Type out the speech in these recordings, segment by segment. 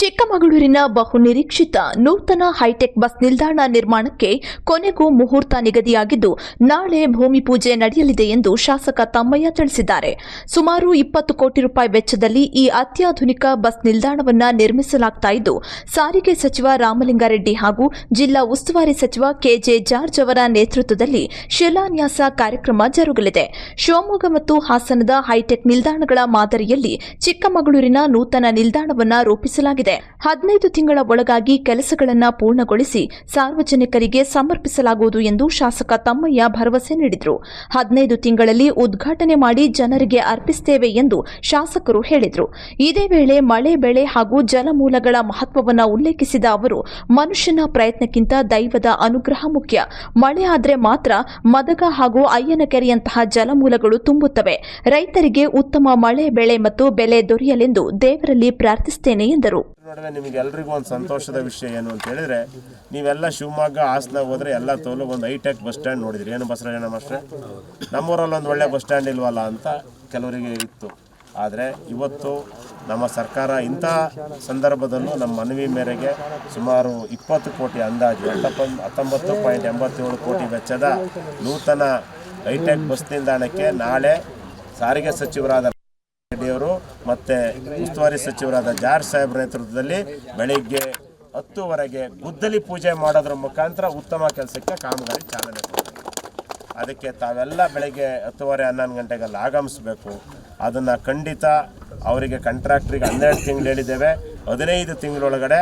ಚಿಕ್ಕಮಗಳೂರಿನ ಬಹುನಿರೀಕ್ಷಿತ ನೂತನ ಹೈಟೆಕ್ ಬಸ್ ನಿಲ್ದಾಣ ನಿರ್ಮಾಣಕ್ಕೆ ಕೊನೆಗೂ ಮುಹೂರ್ತ ನಿಗದಿಯಾಗಿದ್ದು ನಾಳೆ ಭೂಮಿ ಪೂಜೆ ನಡೆಯಲಿದೆ ಎಂದು ಶಾಸಕ ತಮ್ಮಯ್ಯ ತಿಳಿಸಿದ್ದಾರೆ. ಸುಮಾರು ಇಪ್ಪತ್ತು ಕೋಟಿ ರೂಪಾಯಿ ವೆಚ್ಚದಲ್ಲಿ ಈ ಅತ್ಯಾಧುನಿಕ ಬಸ್ ನಿಲ್ದಾಣವನ್ನು ನಿರ್ಮಿಸಲಾಗ್ತಾ ಇದ್ದು, ಸಾರಿಗೆ ಸಚಿವ ರಾಮಲಿಂಗಾರೆಡ್ಡಿ ಹಾಗೂ ಜಿಲ್ಲಾ ಉಸ್ತುವಾರಿ ಸಚಿವ ಕೆಜೆ ಜಾರ್ಜ್ ಅವರ ನೇತೃತ್ವದಲ್ಲಿ ಶಿಲಾನ್ಯಾಸ ಕಾರ್ಯಕ್ರಮ ಜರುಗಲಿದೆ. ಶಿವಮೊಗ್ಗ ಮತ್ತು ಹಾಸನದ ಹೈಟೆಕ್ ನಿಲ್ದಾಣಗಳ ಮಾದರಿಯಲ್ಲಿ ಚಿಕ್ಕಮಗಳೂರಿನ ನೂತನ ನಿಲ್ದಾಣವನ್ನು ರೂಪಿಸಲಾಗಿದೆ. ಹದಿನೈದು ತಿಂಗಳ ಒಳಗಾಗಿ ಕೆಲಸಗಳನ್ನು ಪೂರ್ಣಗೊಳಿಸಿ ಸಾರ್ವಜನಿಕರಿಗೆ ಸಮರ್ಪಿಸಲಾಗುವುದು ಎಂದು ಶಾಸಕ ತಮ್ಮಯ್ಯ ಭರವಸೆ ನೀಡಿದರು. ಹದಿನೈದು ತಿಂಗಳಲ್ಲಿ ಉದ್ಘಾಟನೆ ಮಾಡಿ ಜನರಿಗೆ ಅರ್ಪಿಸುತ್ತೇವೆ ಎಂದು ಶಾಸಕರು ಹೇಳಿದರು. ಇದೇ ವೇಳೆ ಮಳೆ, ಬೆಳೆ ಹಾಗೂ ಜಲಮೂಲಗಳ ಮಹತ್ವವನ್ನು ಉಲ್ಲೇಖಿಸಿದ ಅವರು, ಮನುಷ್ಯನ ಪ್ರಯತ್ನಕ್ಕಿಂತ ದೈವದ ಅನುಗ್ರಹ ಮುಖ್ಯ. ಮಳೆ ಆದ್ರೆ ಮಾತ್ರ ಮದಗ ಹಾಗೂ ಅಯ್ಯನಕೆರೆಯಂತಹ ಜಲಮೂಲಗಳು ತುಂಬುತ್ತವೆ. ರೈತರಿಗೆ ಉತ್ತಮ ಮಳೆ, ಬೆಳೆ ಮತ್ತು ಬೆಲೆ ದೊರೆಯಲೆಂದು ದೇವರಲ್ಲಿ ಪ್ರಾರ್ಥಿಸುತ್ತೇನೆ ಎಂದರು. ನಡುವೆ ನಿಮಗೆ ಎಲ್ರಿಗೂ ಒಂದು ಸಂತೋಷದ ವಿಷಯ ಏನು ಅಂತ ಹೇಳಿದ್ರೆ, ನೀವೆಲ್ಲ ಶಿವಮೊಗ್ಗ ಹಾಸನ ಹೋದ್ರೆ ಎಲ್ಲ ತೋಲು ಒಂದು ಹೈಟೆಕ್ ಬಸ್ ಸ್ಟ್ಯಾಂಡ್ ನೋಡಿದ್ರಿ. ಏನು ಬಸವರಾಜಣ್ಣ ಮಾಸ್ಟ್ರೆ? ನಮ್ಮೂರಲ್ಲಿ ಒಂದು ಒಳ್ಳೆ ಬಸ್ ಸ್ಟ್ಯಾಂಡ್ ಇಲ್ವಲ್ಲ ಅಂತ ಕೆಲವರಿಗೆ ಇತ್ತು. ಆದರೆ ಇವತ್ತು ನಮ್ಮ ಸರ್ಕಾರ ಇಂಥ ಸಂದರ್ಭದಲ್ಲೂ ನಮ್ಮ ಮನವಿ ಮೇರೆಗೆ ಸುಮಾರು ಇಪ್ಪತ್ತು ಕೋಟಿ ಅಂದಾಜು ಹತ್ತೊಂಬತ್ತು ಪಾಯಿಂಟ್ ಎಂಬತ್ತೇಳು ಕೋಟಿ ವೆಚ್ಚದ ನೂತನ ಹೈಟೆಕ್ ಬಸ್ ನಿಲ್ದಾಣಕ್ಕೆ ನಾಳೆ ಸಾರಿಗೆ ಸಚಿವರಾದ ಮತ್ತೆ ಉಸ್ತುವಾರಿ ಸಚಿವರಾದ ಜಾರ್ ಸಾಹೇಬ್ ನೇತೃತ್ವದಲ್ಲಿ ಬೆಳಿಗ್ಗೆ ಹತ್ತುವರೆಗೆ ಗುದ್ದಲಿ ಪೂಜೆ ಮಾಡೋದ್ರ ಮುಖಾಂತರ ಉತ್ತಮ ಕೆಲಸಕ್ಕೆ ಕಾಮಗಾರಿ ಚಾಲನೆ ಕೊಡ್ತೀವಿ ಅದಕ್ಕೆ ತಾವೆಲ್ಲ ಬೆಳಿಗ್ಗೆ ಹತ್ತುವರೆ ಹನ್ನೊಂದು ಗಂಟೆಗೆಲ್ಲ ಆಗಮಿಸಬೇಕು. ಅದನ್ನು ಖಂಡಿತ ಅವರಿಗೆ ಕಾಂಟ್ರಾಕ್ಟ್ರಿಗೆ ಹನ್ನೆರಡು ತಿಂಗಳು ಹೇಳಿದ್ದೇವೆ. ಹದಿನೈದು ತಿಂಗಳೊಳಗಡೆ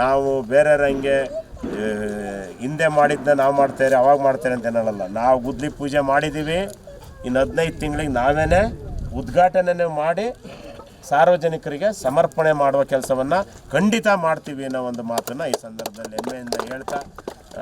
ನಾವು ಬೇರೆಯವರಂಗೆ ಹಿಂದೆ ಮಾಡಿದ್ದ ನಾವು ಮಾಡ್ತೇವೆ, ಅವಾಗ ಮಾಡ್ತೇವೆ ಅಂತ ಏನಲ್ಲ ನಾವು ಗುದ್ದಲಿ ಪೂಜೆ ಮಾಡಿದ್ದೀವಿ. ಇನ್ನು ಹದಿನೈದು ತಿಂಗಳಿಗೆ ನಾವೇ ಉದ್ಘಾಟನೆ ಮಾಡಿ ಸಾರ್ವಜನಿಕರಿಗೆ ಸಮರ್ಪಣೆ ಮಾಡುವ ಕೆಲಸವನ್ನು ಖಂಡಿತ ಮಾಡ್ತೀವಿ ಅನ್ನೋ ಒಂದು ಮಾತನ್ನು ಈ ಸಂದರ್ಭದಲ್ಲಿ ಹೆಮ್ಮೆಯಿಂದ ಹೇಳ್ತಾ